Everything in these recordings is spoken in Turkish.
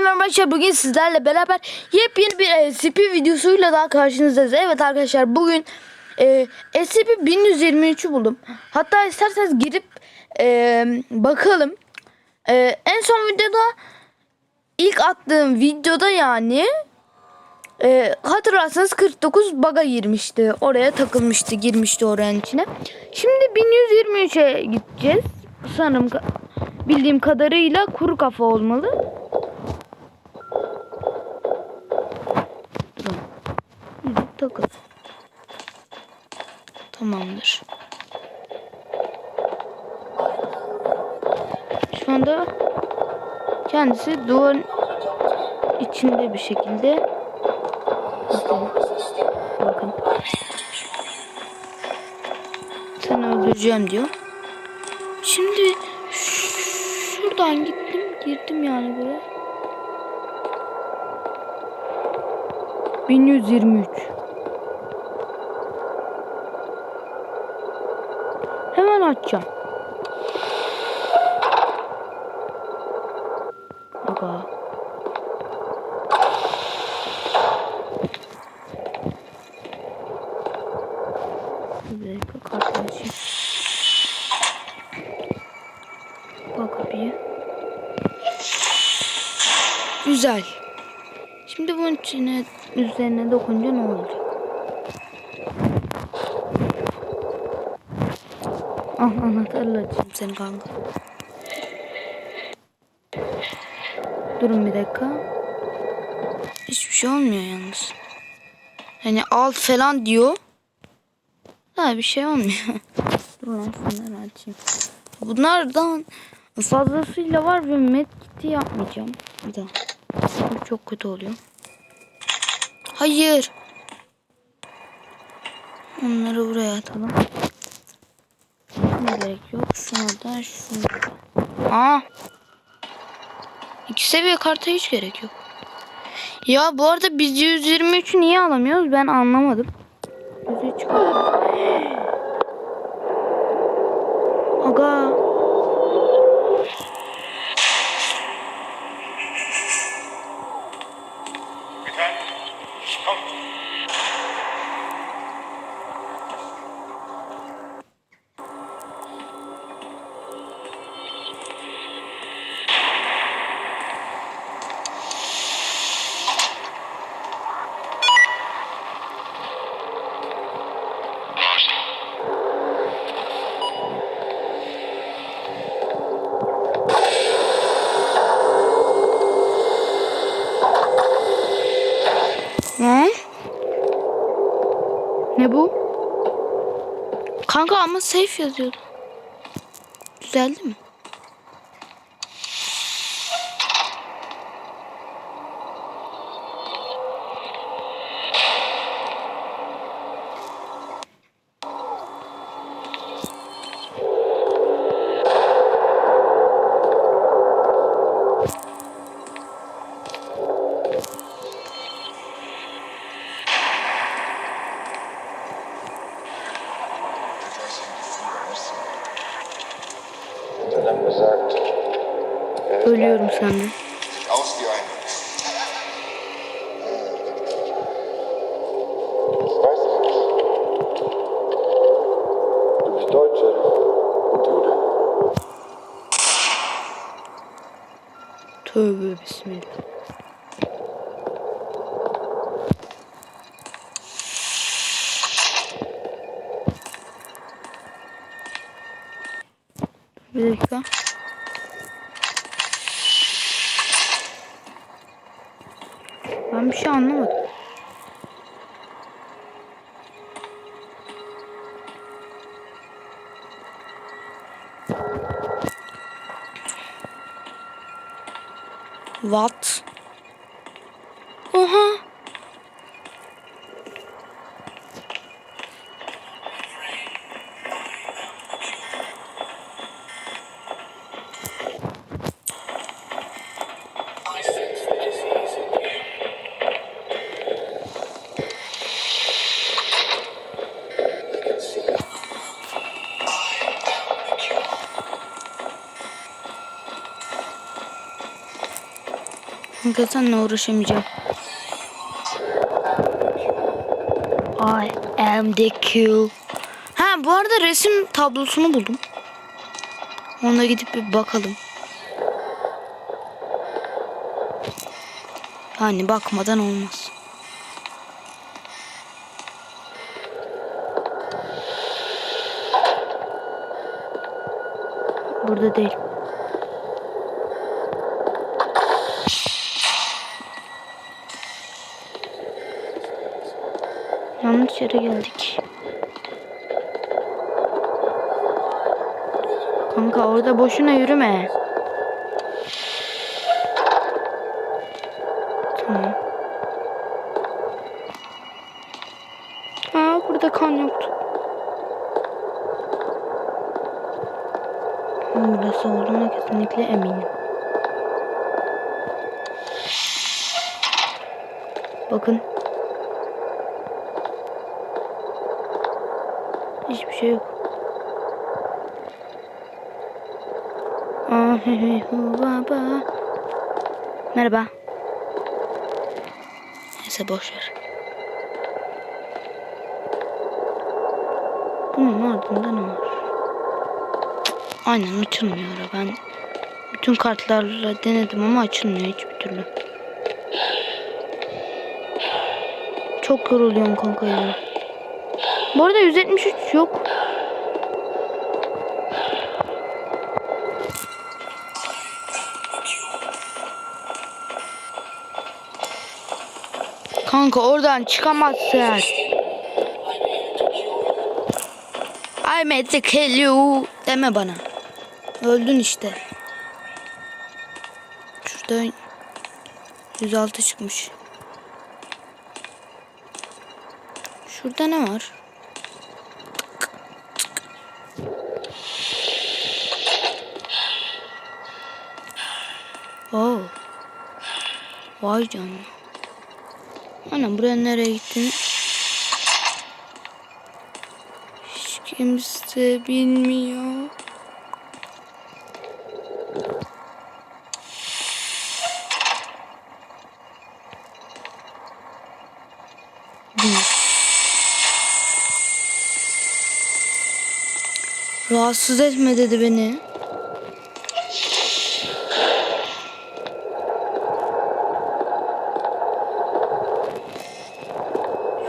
merhaba arkadaşlar. Bugün sizlerle beraber yepyeni bir e, SCP videosuyla daha karşınızdayız. Evet arkadaşlar bugün e, SCP-1123'ü buldum. Hatta isterseniz girip e, bakalım. E, en son videoda ilk attığım videoda yani e, hatırlarsanız 49 baga girmişti. Oraya takılmıştı, girmişti oranın içine. Şimdi 1123'e gideceğiz. Sanırım bildiğim kadarıyla kuru kafa olmalı. 9. Tamamdır. Şu anda kendisi duvarın içinde bir şekilde bakın sen öldüreceğim diyor. Şimdi şuradan gittim girdim yani buraya. 1123 Dakika kartı açayım. Bak kapıyı. Güzel. Şimdi bunun içine üzerine dokunca ne olacak? Ah anahtarla açayım seni kanka. Durun bir dakika. Hiçbir şey olmuyor yalnız. Hani al falan diyor. Ha bir şey olmuyor. Dur lan şunları açayım. Bunlardan fazlasıyla var ve medkit'i yapmayacağım. Bir daha. Bu çok kötü oluyor. Hayır. Onları buraya atalım. Ne gerek yok. Şuna da şunu da. Aa. İki seviye karta hiç gerek yok. Ya bu arada biz 123'ü niye alamıyoruz ben anlamadım. tipo, Ne bu? Kanka ama safe yazıyordu. Düzeldi mi? könnte. Sieht aus wie ein. Ich und Jude. Ben bir şey anlamadım. What? Kanka seninle uğraşamayacağım. I am the Q. Ha bu arada resim tablosunu buldum. Ona gidip bir bakalım. Yani bakmadan olmaz. Burada değil. Yanlış yere geldik. Kanka orada boşuna yürüme. Tamam. Ha burada kan yoktu. Burası olduğuna kesinlikle eminim. Bakın. Hiçbir şey yok. Baba. Merhaba. Neyse boş ver. Bunun ardında ne var? Aynen açılmıyor. Ben bütün kartlarla denedim ama açılmıyor hiçbir türlü. Çok yoruluyorum kanka ya. Bu arada 173 yok. Kanka oradan çıkamazsın. I made the kill you deme bana. Öldün işte. Şurada 106 çıkmış. Şurada ne var? Oh. Vay canına. Anam buraya nereye gittin? Hiç kimse bilmiyor. Rahatsız etme dedi beni.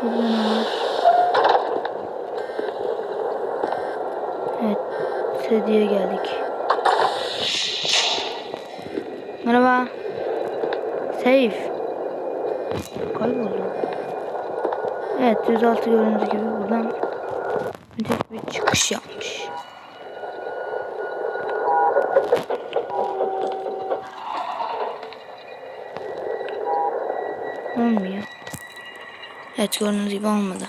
Şurada ne var? Evet. Sediye geldik. Merhaba. Safe. Kayboldu. Evet 106 gördüğünüz gibi buradan müthiş bir çıkış yapmış. Olmuyor. Evet gördüğünüz gibi olmadı.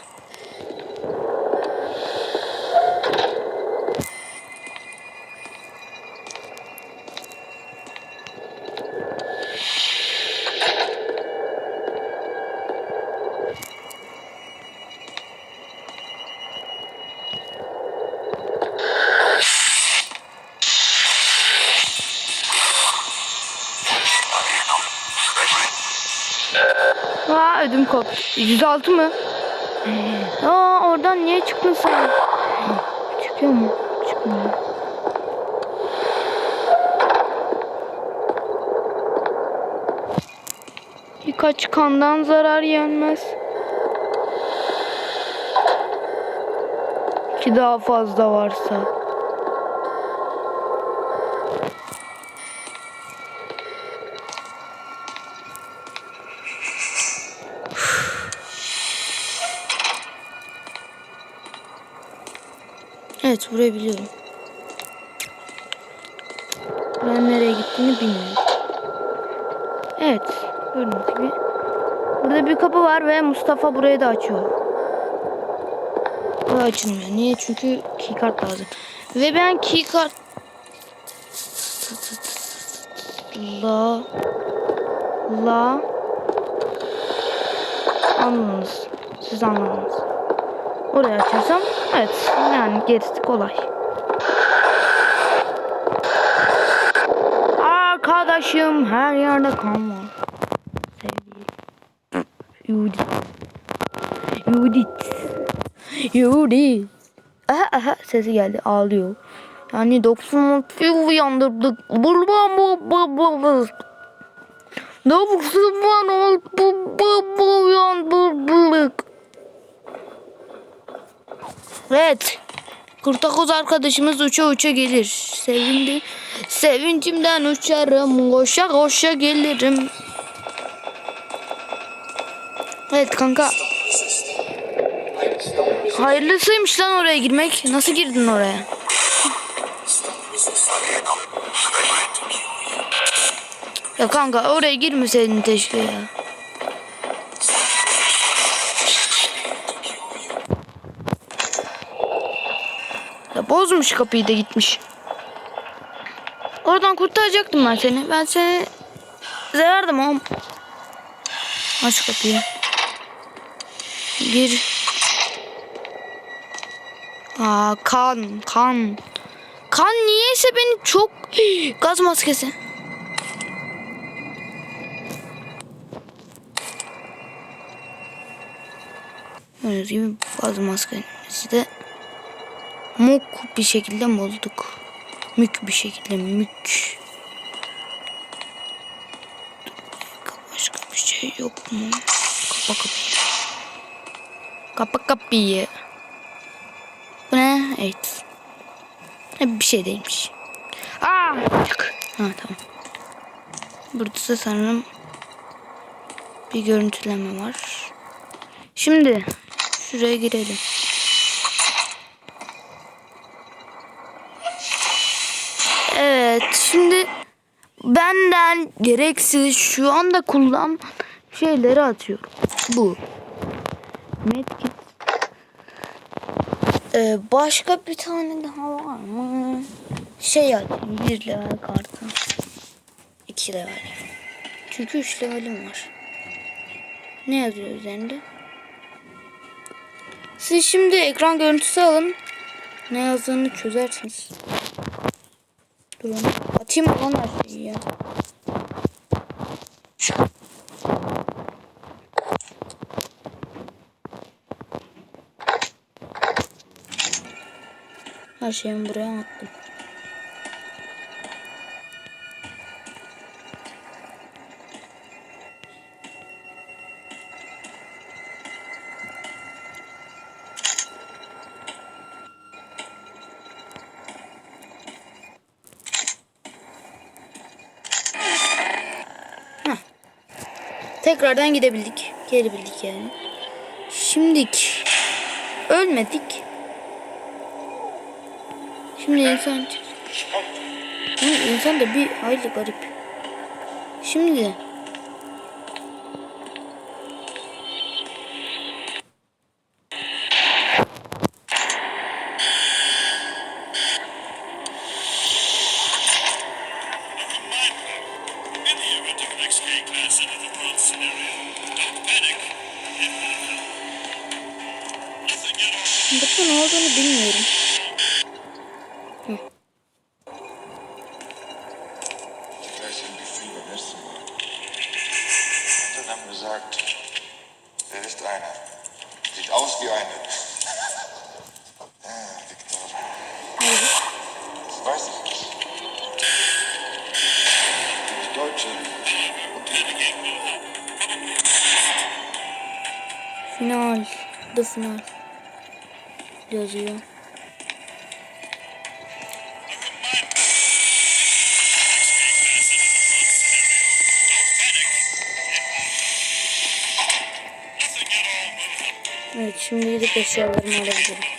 106 mı? Aa oradan niye çıktın sen? Çıkıyor mu? Çıkmıyor. Birkaç kandan zarar yenmez. Ki daha fazla varsa. Evet burayı biliyorum. Ben nereye gittiğini bilmiyorum. Evet gördüğünüz gibi. Burada bir kapı var ve Mustafa burayı da açıyor. Bu açılmıyor. Niye? Çünkü keycard lazım. Ve ben keycard la la anladınız. Siz anladınız. Oraya açarsam evet yani gerisi kolay. Arkadaşım her yerde kan var. Yudit. Yudit. Yudit. Aha aha sesi geldi ağlıyor. Yani 96'yı uyandırdık. Bul bul bul bul bul bul. 96 bu bu bu uyandırdık. Evet. Kurtakoz arkadaşımız uça uça gelir. Sevindi. Sevincimden uçarım. Koşa koşa gelirim. Evet kanka. Hayırlısıymış lan oraya girmek. Nasıl girdin oraya? Ya kanka oraya girmeseydin keşke ya. Bozmuş kapıyı da gitmiş. Oradan kurtaracaktım ben seni. Ben seni severdim oğlum. Aç kapıyı. Gir. Aa kan kan. Kan niyeyse beni çok gaz maskesi. Gördüğünüz gibi gaz maskesi de muk bir şekilde bozduk. Mük bir şekilde mük. Başka bir şey yok mu? Kapa kapıyı. Kapa kapıyı. Bu ne? Evet. Bir şey değilmiş. Aa! Ha tamam. Burada da sanırım bir görüntüleme var. Şimdi şuraya girelim. Evet şimdi benden gereksiz şu anda kullan şeyleri atıyorum. Bu. Medkit. Ee, başka bir tane daha var mı? Şey atayım. Bir level kartı. İki level. Çünkü üç levelim var. Ne yazıyor üzerinde? Siz şimdi ekran görüntüsü alın. Ne yazdığını çözersiniz. Durun. Atayım lan her şeyi ya. Her şeyimi buraya attım. Tekrardan gidebildik. Gelebildik yani. Şimdik. Ölmedik. Şimdi insan... Hı, insan da bir hayli garip. Şimdi... The final. Yazıyor. Evet şimdi gidip eşyalarımı alabilirim.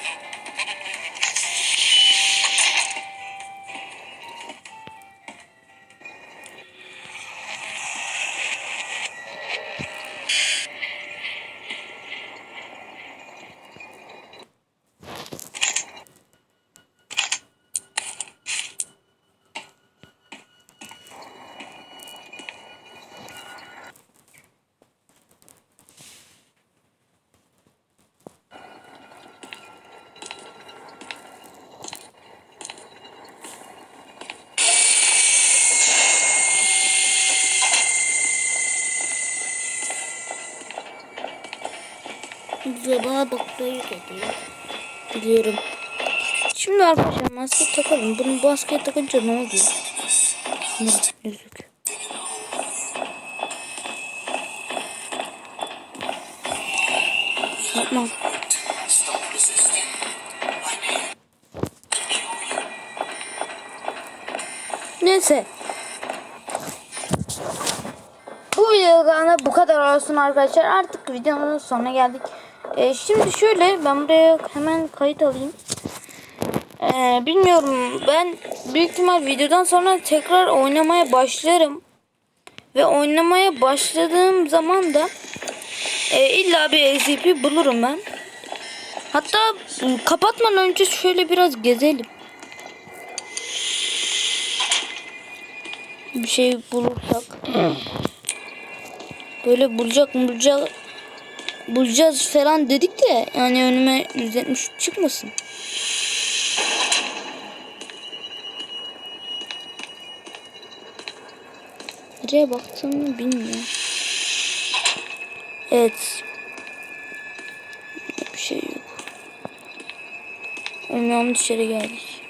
Bana bakmayı dedi. Biliyorum. Şimdi arkadaşlar maske takalım. Bunu maskeye takınca ne oluyor? Ne yüzük. Yapmam. Neyse. Bu videoda bu kadar olsun arkadaşlar. Artık videonun sonuna geldik. Ee, şimdi şöyle ben buraya hemen kayıt alayım. Ee, bilmiyorum ben büyük ihtimal videodan sonra tekrar oynamaya başlarım. Ve oynamaya başladığım zaman da e, illa bir SCP bulurum ben. Hatta m, kapatmadan önce şöyle biraz gezelim. Bir şey bulursak. Böyle bulacak bulacak bulacağız falan dedik de yani önüme 173 çıkmasın. Nereye baktığımı bilmiyorum. Evet. Bir şey yok. Yanlış yere geldik.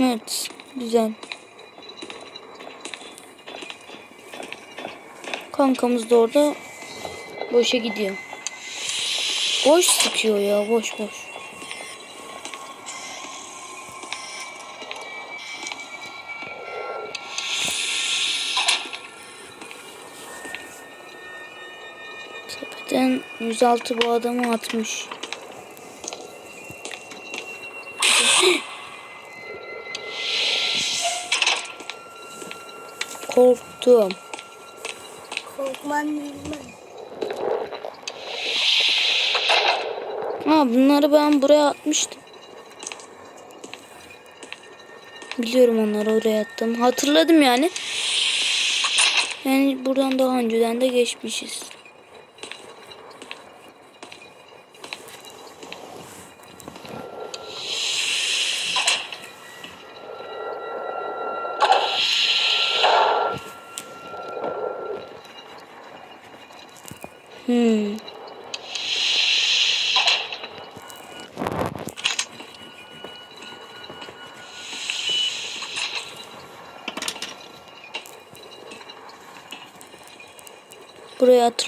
Evet. Güzel. Kankamız da orada boşa gidiyor. Boş sıkıyor ya boş boş. Tepeden 106 bu adamı atmış. Korktum. Ha bunları ben buraya atmıştım. Biliyorum onları oraya attım. Hatırladım yani. Yani buradan daha önceden de geçmişiz.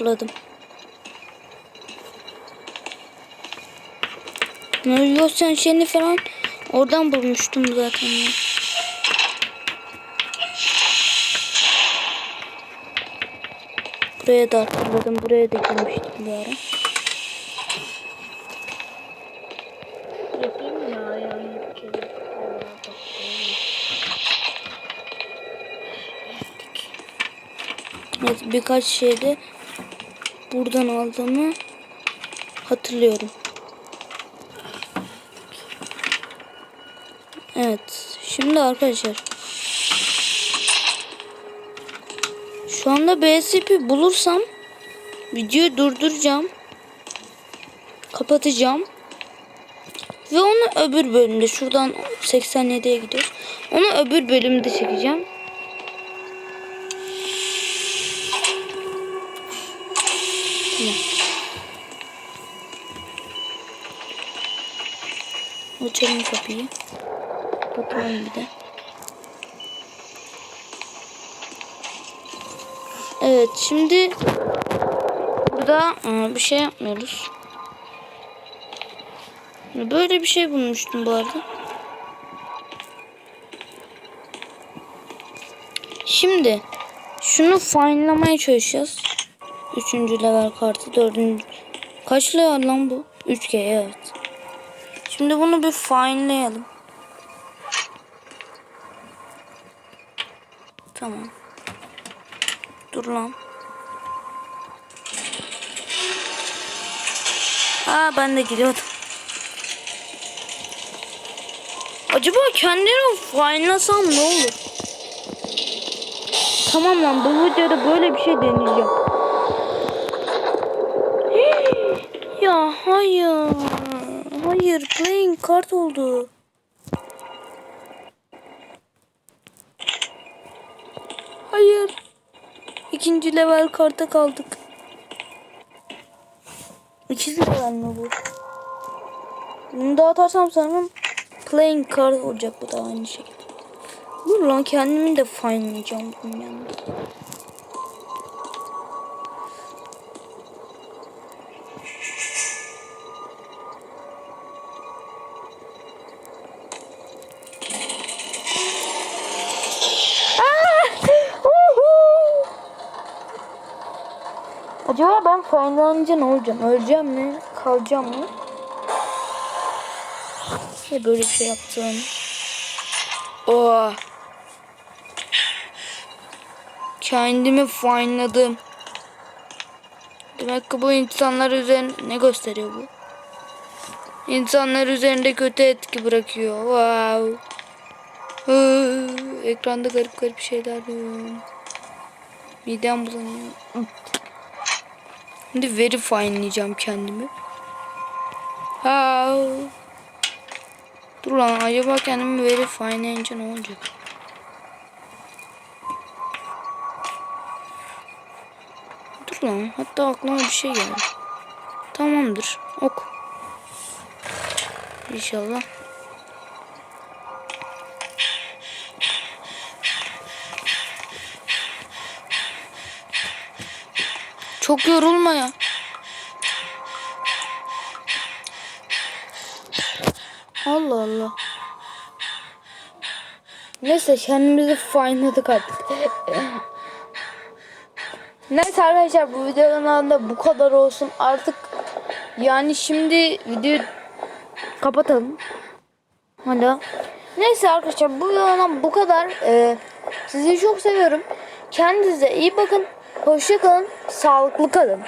Burayı hatırladım. Yok sen şeyini falan oradan bulmuştum zaten ya. Buraya da hatırladım. Buraya da girmiştim bir ara. Evet, birkaç şeyde buradan aldığımı hatırlıyorum. Evet. Şimdi arkadaşlar. Şu anda BSP bulursam videoyu durduracağım. Kapatacağım. Ve onu öbür bölümde şuradan 87'ye gidiyoruz. Onu öbür bölümde çekeceğim. Açalım kapıyı. Kapatalım bir de. Evet şimdi burada aa, bir şey yapmıyoruz. Böyle bir şey bulmuştum bu arada. Şimdi şunu fine'lamaya çalışacağız. Üçüncü level kartı. Dördüncü. Kaç level lan bu? 3G evet. Şimdi bunu bir fine'layalım. Tamam. Dur lan. Aa ben de gidiyordum. Acaba kendini fine'lasam ne olur? Tamam lan bu videoda böyle bir şey deneyeceğim. ya hayır. Hayır playing kart oldu. Hayır. ikinci level karta kaldık. İkinci level mi bu? Bunu da atarsam sanırım playing card olacak bu da aynı şekilde. Dur lan kendimi de finelayacağım bunun yanında. Acaba ben finelanınca ne olacağım? Öleceğim mi? Kalacağım mı? Ne böyle bir şey yaptım? Oh. Kendimi fineladım. Demek ki bu insanlar üzerinde ne gösteriyor bu? İnsanlar üzerinde kötü etki bırakıyor. Wow. Ekranda garip garip şeyler diyor. Midem bulanıyor. Şimdi veri finelayacağım kendimi. Ha. Dur lan acaba kendimi veri finelayınca ne olacak? Dur lan hatta aklıma bir şey geldi. Tamamdır. Ok. İnşallah. Çok yorulma ya. Allah Allah. Neyse kendimizi fine'ladık artık. Neyse arkadaşlar bu videonun da bu kadar olsun. Artık yani şimdi videoyu kapatalım. Hala. Neyse arkadaşlar bu videodan bu kadar. Ee, sizi çok seviyorum. Kendinize iyi bakın. Hoşça kalın. Sağlıklı kalın.